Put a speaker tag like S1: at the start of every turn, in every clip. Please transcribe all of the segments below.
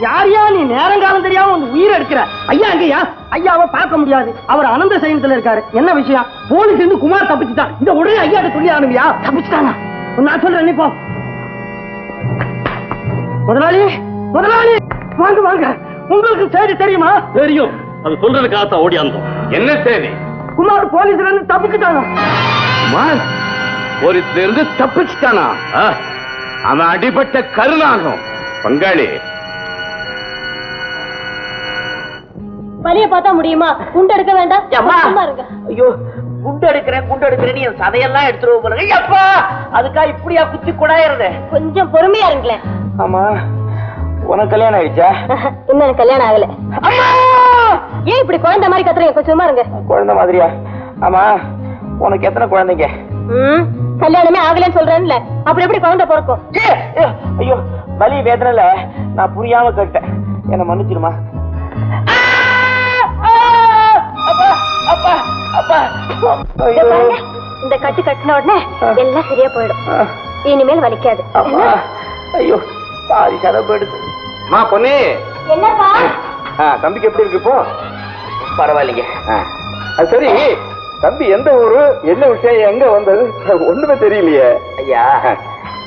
S1: யாரையா நீ நேரங்காலம் தெரியாம வந்து உயிர் எடுக்கிற. ஐயா எங்கய்யா? ஐயாவை பார்க்க முடியாது. அவர் அனந்த சயனத்துல இருக்காரு. என்ன விஷயம்? போலீஸ் இருந்து குமார் தப்பிச்சுட்டான். இந்த உடனே ஐயாட்ட சொல்லி ஆனுவியா தப்பிச்சுட்டானா? நான் சொல்றேன் நீ போ. முதலாளி முதலாளி வாங்க வாங்க. உங்களுக்கு செய்தி தெரியுமா?
S2: தெரியும். அது சொல்றதுக்காகத்தான் ஓடியாந்தோம் என்ன செய்தி
S1: குமார் போலீஸ்ல இருந்து தப்பிச்சுட்டாங்க
S2: போலீஸ்ல இருந்து தப்பிச்சுட்டானா? ஆ, அவன் அடிபட்ட கருணாகம். பங்காளி
S3: வலிய பார்த்தா முடியுமா? குண்டு எடுக்க வேண்டாம்.
S4: ஐயோ குண்டு எடுக்கிறேன் குண்டு எடுக்கிறேன். என் சதையெல்லாம் எடுத்துருவோம் போல ஐயப்பா அதுக்கா இப்படியா குத்தி குடாயிறது?
S3: கொஞ்சம் பொறுமையா இருங்களேன்
S4: ஆமா உனக்கு கல்யாணம் ஆயிடுச்சா?
S3: இன்னும் எனக்கு கல்யாணம் ஆகல. ஏன் இப்படி குழந்தை மாதிரி கத்துறீங்க? கொஞ்சம் இருங்க.
S4: குழந்தை மாதிரியா? ஆமா உனக்கு எத்தனை குழந்தைங்க?
S3: கல்யாணமே ஆகலன்னு சொல்றேன்ல. அப்புறம் எப்படி குழந்தை பிறக்கும்?
S4: ஐயோ வலி வேதனைல நான் புரியாம கேட்டேன். என்ன மன்னிச்சிருமா
S3: இந்த கட்டு கட்டின உடனே எல்லாம் சரியா போயிடும். இனிமேல் வலிக்காது.
S4: ஐயோ பாதி சதை போயிடுது.
S2: மா பொண்ணு
S3: என்னப்பா?
S2: தம்பிக்கு எப்படி இருக்கு இப்போ
S4: பரவாயில்லைங்க.
S2: அது சரி. தம்பி எந்த ஊரு என்ன விஷயம் எங்க வந்தது ஒண்ணுமே தெரியலையே.
S4: ஐயா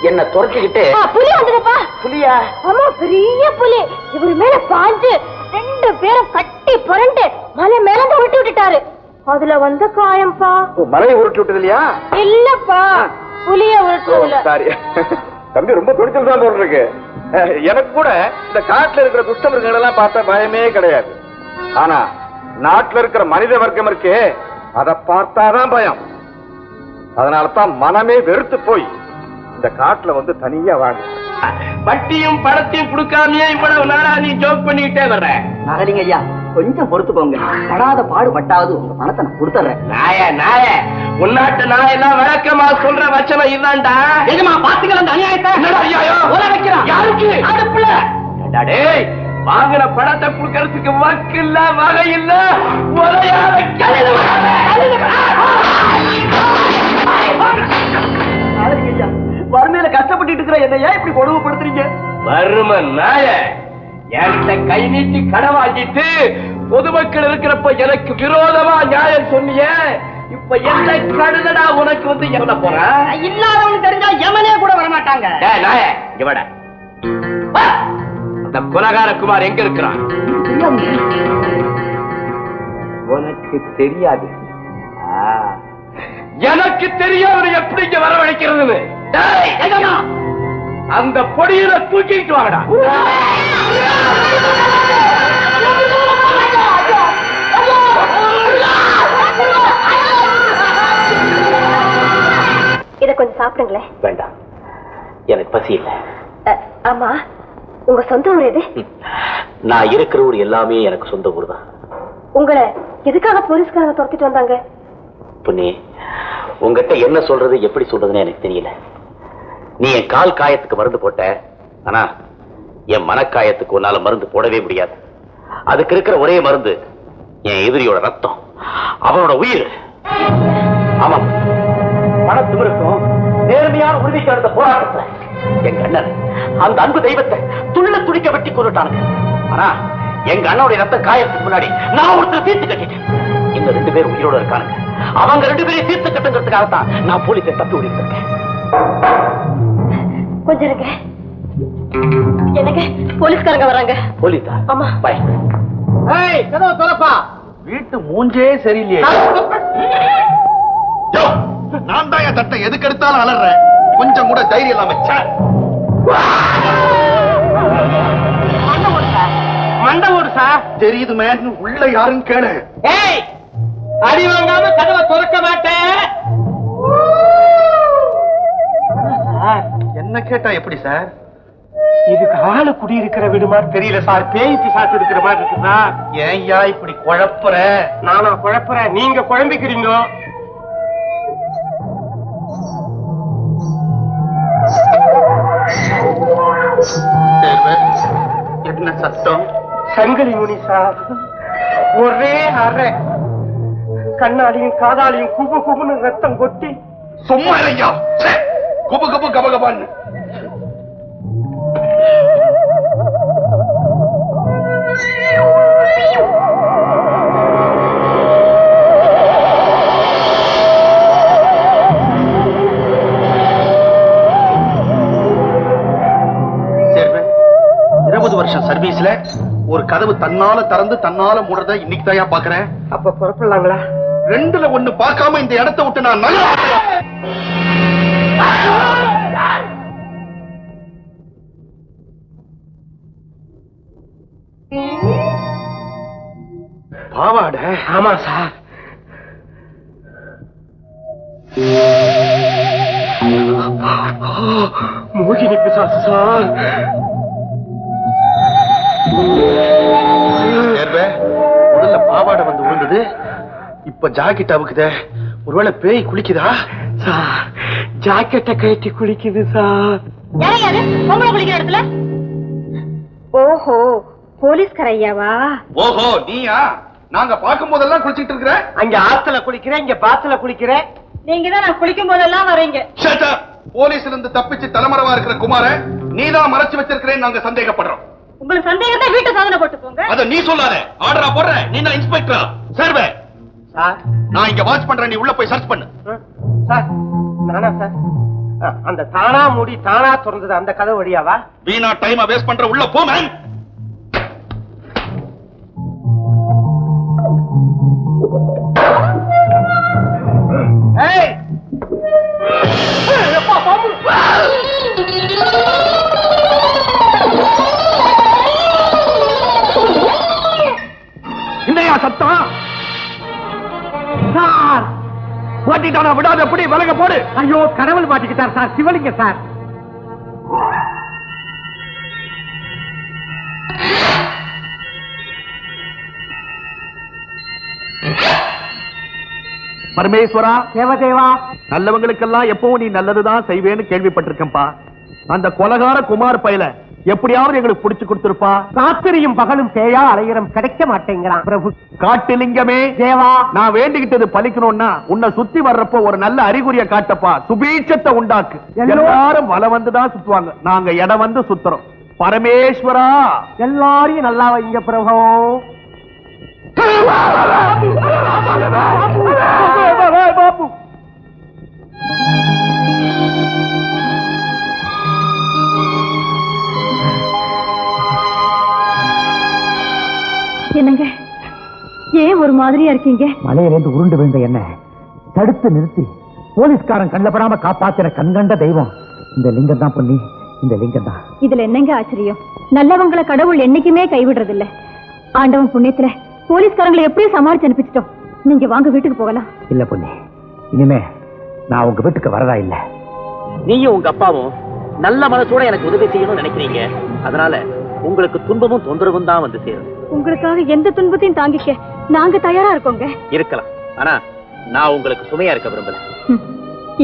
S4: என்ன துரத்திக்கிட்டு.
S3: புலி வந்ததுப்பா.
S4: புலியா?
S3: ஆமா பெரிய புலி. இவர் மேல பாஞ்சு ரெண்டு பேரும் கட்டி புரண்டு மலை மேல உருட்டி விட்டுட்டாரு. அதுல வந்த காயம்பா.
S2: மலையை உருட்டி விட்டது இல்லையா
S3: இல்லப்பா புலிய உருட்டுல
S2: சாரி. தம்பி ரொம்ப துடிச்சல் தான் அஹ், எனக்கு கூட இந்த காட்டுல இருக்கிற துஷ்ட மிருகங்கள் எல்லாம் பார்த்தா பயமே கிடையாது. ஆனா நாட்டுல இருக்கிற மனித வர்க்கம் இருக்கே அதை பார்த்தாதான் பயம். அதனால தான் மனமே வெறுத்து போய் இந்த காட்டுல வந்து தனியா வாங்க
S1: வட்டியும் பணத்தையும் கொடுக்காமயே இவ்வளவு நாளா நீ ஜோக் பண்ணிக்கிட்டே வர்ற?
S4: நகலிங்க ஐயா. கொஞ்சம் பொறுத்துக்கோங்க. படாத பாடுபட்டாவது உங்க பணத்தை நான் கொடுத்துறேன்.
S1: நாய நாய உன்னாட்டு நாயெல்லாம் வழக்கமா சொல்ற வச்சனம் இதான்டா
S4: எஜமா பாத்துக்கலாம் அந்த அநியாயத்தை? வைக்கிறான்.
S1: யாருக்கு?
S4: அடுப்புல.
S1: டேய் வாங்கின பணத்தை கொடுக்கறதுக்கு வக்கு இல்ல வகை இல்ல உரையாத
S4: வறுமையில கஷ்டப்பட்டு இருக்கிற என்ன ஏன் இப்படி கொடுமைப்படுத்துறீங்க?
S1: வறும நாய. என்கிட்ட கை நீட்டி கடன் வாங்கிட்டு பொதுமக்கள் இருக்கிறப்ப எனக்கு விரோதமா நியாயம் சொன்னிய இப்ப என்ன கழுதடா உனக்கு வந்து எவன போறேன்
S4: இல்லாதவங்க தெரிஞ்சா எமனே கூட வரமாட்டாங்க
S1: டேய் நாய இங்க வாடா. வா. அந்த குலகார குமார் எங்க இருக்கிறான் உனக்கு தெரியாது. எனக்கு தெரியும் அவனை எப்படி இங்க எங்கம்மா? அந்த பொடியில தூக்கிட்டு வாங்கடா.
S3: இத கொஞ்சம் சாப்பிடுங்களேன்.
S4: வேண்டாம். எனக்கு பசி இல்லை.
S3: அ, ஆமா. உங்க சொந்த ஊர் எது?
S4: நான் இருக்கிற ஊர் எல்லாமே எனக்கு சொந்த ஊர் தான்.
S3: உங்களை எதுக்காக போலீஸ்காரங்க துரத்திட்டு வந்தாங்க?
S4: புண்ணி உங்ககிட்ட என்ன சொல்றது எப்படி சொல்றதுன்னு எனக்கு தெரியல. நீ என் கால் காயத்துக்கு மருந்து போட்ட ஆனா என் மனக்காயத்துக்கு உன்னால மருந்து போடவே முடியாது. அதுக்கு இருக்கிற ஒரே மருந்து என் எதிரியோட ரத்தம் அவனோட உயிர். ஆமாம் பணத்திமிருக்கும் நேர்மையான உறுதிக்கு நடந்த போராட்டத்துல எங்க அண்ணன் அந்த அன்பு தெய்வத்தை துள்ள துடிக்க வெட்டி கொண்டுட்டானுங்க. ஆனா எங்க அண்ணனுடைய ரத்த காயத்துக்கு முன்னாடி நான் ஒருத்தர் தீர்த்து கட்டிட்டேன். இந்த ரெண்டு பேரும் உயிரோட இருக்கானுங்க. அவங்க ரெண்டு பேரையும் தீர்த்து கட்டுங்கிறதுக்காக தான் நான் போலீஸை தப்பி ஓடிட்டு
S3: கொஞ்சம் இருங்க. எனக்கு போலீஸ்காரங்க வராங்க.
S4: போலீஸா?
S3: ஆமா.
S4: பை.
S2: வீட்டு மூஞ்சே சரியில்லையே. நான் தான் என் தட்டை எதுக்கு எடுத்தாலும் அலறேன். கொஞ்சம் கூட தைரியம் இல்லாம.
S1: மண்ட ஓடு சார்.
S2: தெரியுது மேன் உள்ள யாருன்னு கேளு.
S1: ஏய் அடி வாங்காம கதவை திறக்க மாட்டேன்.
S2: என்ன கேட்டா எப்படி சார்?
S1: இதுக்கு ஆளு குடியிருக்கிற வீடு மாதிரி தெரியல சார். பேய் பிசாசு இருக்கிற மாதிரி இருக்குதா?
S2: ஏன்யா இப்படி குழப்புற?
S1: நானா குழப்புறேன். நீங்க குழம்பிக்கிறீங்க.
S2: என்ன சத்தம்?
S1: சங்கிலி முனி சார். ஒரே அறை. கண்ணாடியும் காதாலையும் குபு குபுன்னு ரத்தம் கொட்டி.
S2: சும்மா ச்சே. குபு குபு கப கபான்னு.
S5: வருஷம் சர்வீஸ்ல ஒரு கதவு தன்னால திறந்து தன்னால மூடுறத இன்னைக்கு தாயா பாக்குறேன்
S6: அப்ப புறப்படலாங்களா?
S5: ரெண்டுல ஒண்ணு பார்க்காம இந்த இடத்த விட்டு நான் நல்லா பாவாட?
S6: ஆமா சார் மோகினி பிசாசு சார்.
S5: முதல்ல பாவாடை வந்து விழுந்தது இப்ப ஜாக்கெட் அவுக்குதே ஒருவேளை பேய் குளிக்குதா?
S6: சார் ஜாக்கெட்டை கட்டி குளிக்குது சார்
S7: ஓஹோ போலீஸ்கார ஐயாவா?
S5: ஓஹோ நீயா? நாங்க பார்க்கும் போதெல்லாம் குளிச்சிட்டு இருக்கிற?
S6: அங்க ஆத்துல குளிக்கிறேன் இங்க பாத்துல குளிக்கிறேன்.
S7: நீங்க தான் நான் குளிக்கும் போதெல்லாம் வரீங்க!
S5: போலீஸ்ல இருந்து தப்பிச்சு தலைமறைவா இருக்கிற குமார நீதான் மறைச்சு வச்சிருக்கிறேன்னு நாங்க சந்தேகப்படுறோம்.
S7: உங்களுக்கு சந்தேகம் தான் வீட்டை சாதனை போட்டு போங்க
S5: அத நீ சொல்லாத. ஆர்டரா போடுற நீ தான் இன்ஸ்பெக்டரா. Survey
S6: sir.
S5: நான் இங்க வாட்ச் பண்றேன் நீ உள்ள போய் சர்ச் பண்ணு.
S6: சார் நானா சார்? அந்த தானா மூடி தானா திறந்தது அந்த கதை வழியாவா?
S5: வீணா டைம் வேஸ்ட் பண்ற உள்ள போ மேன் என்னையா சத்தம்?
S6: சார்
S5: மாட்டிட்டானா விடாத எப்படி விலக போடு.
S6: ஐயோ கடவுள் மாட்டிக்கிட்டார் சார் சிவலிங்க சார்.
S5: பரமேஸ்வரா
S6: தேவதேவா.
S5: நல்லவங்களுக்கெல்லாம் எப்பவும் நீ நல்லதுதான் செய்வேன்னு கேள்விப்பட்டிருக்கேன்பா அந்த கொலகார குமார் பையல எப்படியாவது எங்களுக்கு புடிச்சு கொடுத்திருப்பா.
S6: ராத்திரியும் பகலும் பேயா அலையிறம் கிடைக்க மாட்டேங்கிறான் பிரபு.
S5: காட்டுலிங்கமே
S6: தேவா.
S5: நான் வேண்டிக்கிட்டது பலிக்கணும்னா உன்னை சுத்தி வர்றப்போ ஒரு நல்ல அறிகுறிய காட்டப்பா. சுபீட்சத்தை உண்டாக்கு.
S6: எல்லோ-
S5: எல்லாரும் வல வந்துதான் சுத்துவாங்க. நாங்க இடம் வந்து சுத்துறோம். பரமேஸ்வரா.
S6: எல்லாரையும் நல்லா வைங்க பிரபு.
S7: என்னங்க? ஏன் ஒரு மாதிரியா இருக்கீங்க?
S8: மலையிலிருந்து உருண்டு விழுந்த என்ன தடுத்து நிறுத்தி போலீஸ்காரன் கண்ணப்படாம காப்பாத்தின கண்கண்ட தெய்வம் இந்த லிங்கம் தான் பொன்னி இந்த லிங்கம் தான்.
S7: இதுல என்னங்க ஆச்சரியம்? நல்லவங்களை கடவுள் என்னைக்குமே கைவிடுறது இல்ல ஆண்டவன் புண்ணியத்துல போலீஸ்காரங்களை எப்படியும் சமாளிச்சு அனுப்பிச்சிட்டோம். நீங்க வாங்க வீட்டுக்கு போகலாம்.
S8: இல்ல பொன்னி. இனிமே நான் உங்க வீட்டுக்கு வரதா இல்ல.
S4: நீயும் உங்க அப்பாவும் நல்ல மனசோட எனக்கு உதவி செய்யணும்னு நினைக்கிறீங்க. அதனால உங்களுக்கு துன்பமும் தொந்தரவும் தான் வந்து சேரும்.
S7: உங்களுக்காக எந்த துன்பத்தையும் தாங்கிக்க நாங்க தயாரா இருக்கோங்க.
S4: இருக்கலாம். ஆனா நான் உங்களுக்கு சுமையா இருக்க விரும்பல.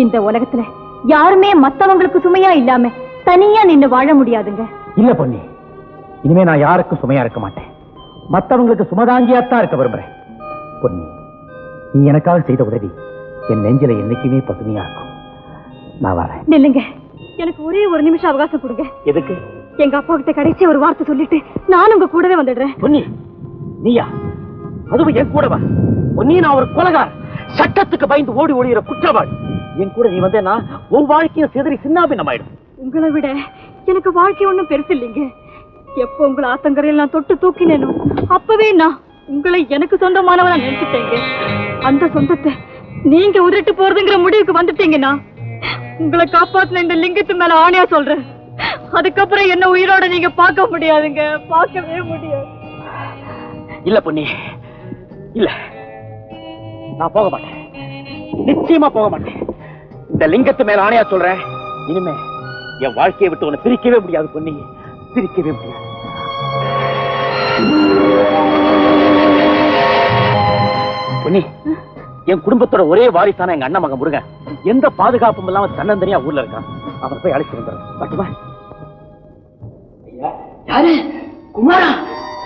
S7: இந்த உலகத்துல யாருமே மத்தவங்களுக்கு சுமையா இல்லாம தனியா நின்னு வாழ முடியாதுங்க.
S8: இல்ல பொன்னி. இனிமே நான் யாருக்கும் சுமையா இருக்க மாட்டேன். மத்தவங்களுக்கு சுமதாங்கியாத்தான் இருக்க விரும்புறேன். பொன்னி நீ எனக்காக செய்த உதவி என் நெஞ்சில என்னைக்குமே பசுமையா இருக்கும். நான் வரேன்.
S7: நில்லுங்க. எனக்கு ஒரே ஒரு நிமிஷம் அவகாசம் கொடுங்க.
S4: எதுக்கு?
S7: எங்க அப்பா கிட்ட கடைசி ஒரு வார்த்தை சொல்லிட்டு நான் உங்க கூடவே வந்துடுறேன்.
S4: பொன்னி நீயா? அதுவும் என் கூட வா. பொன்னி நான் ஒரு கொலகார் சட்டத்துக்கு பயந்து ஓடி ஓடுகிற குற்றவாளி. என் கூட நீ வந்தேன்னா உன் வாழ்க்கையும் சிதறி சின்னாபின்னமாயிடும்.
S7: உங்களை விட எனக்கு வாழ்க்கை ஒண்ணும் பெருசு இல்லைங்க எப்போ உங்களை ஆத்தங்கரையில் நான் தொட்டு தூக்கினேனோ அப்பவே நான் உங்களை எனக்கு சொந்தமானவனா நினைச்சிட்டேங்க. அந்த சொந்தத்தை நீங்க உதறிட்டு போறதுங்கிற முடிவுக்கு வந்துட்டீங்கன்னா உங்களை காப்பாத்தின இந்த லிங்கத்து மேல ஆணையா சொல்றேன். அதுக்கப்புறம் என்ன உயிரோட நீங்க பார்க்க முடியாதுங்க. பார்க்கவே முடியாது.
S4: இல்ல பொன்னி. இல்ல. நான் போக மாட்டேன். நிச்சயமா போக மாட்டேன். இந்த லிங்கத்து மேல ஆணையா சொல்றேன். இனிமே என் வாழ்க்கையை விட்டு உன்னை பிரிக்கவே முடியாது பொன்னி. பிரிக்கவே முடியாது. பொன்னி என் குடும்பத்தோட ஒரே வாரிசான எங்க அண்ணன் மகன் முருகன் எந்த பாதுகாப்பும் இல்லாம தன்னந்தனியா ஊர்ல இருக்கான். அவன் போய் அழைச்சு வந்துடுறேன். பட்டுமா
S6: யாரு? குமாரா?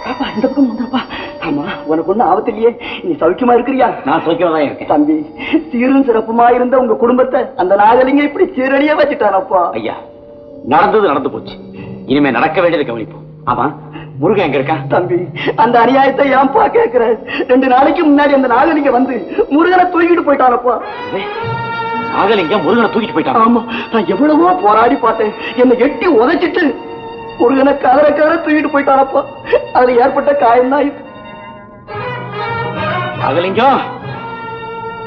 S6: பாப்பா இந்த பக்கம் வந்தாப்பா ஆமா உனக்கு ஒண்ணு ஆபத்து இல்லையே. நீ சௌக்கியமா இருக்கிறியா?
S4: நான் சோக்கியமா தான் இருக்கேன்.
S6: தம்பி சீரும் சிறப்புமா இருந்த உங்க குடும்பத்தை அந்த நாகலிங்க இப்படி சீரழிய வச்சுட்டானப்பா.
S4: ஐயா நடந்தது நடந்து போச்சு. இனிமே நடக்க வேண்டியது கவனிப்போம். ஆமா. முருகன் எங்க இருக்கான்?
S6: தம்பி அந்த அநியாயத்தை ஏன்பா கேக்குற? ரெண்டு நாளைக்கு முன்னாடி அந்த நாகலிங்க வந்து முருகனை தூக்கிட்டு போயிட்டானப்பா.
S4: நாகலிங்கம் முருகனை தூக்கிட்டு போயிட்டான்.
S6: ஆமா நான் எவ்வளவோ போராடி பார்த்தேன். என்னை எட்டி உதைச்சிட்டு
S9: முருகனை கதற கதற தூக்கிட்டு போயிட்டானப்பா. அதுல ஏற்பட்ட காயம் தான் இது.
S4: அகலிங்கம்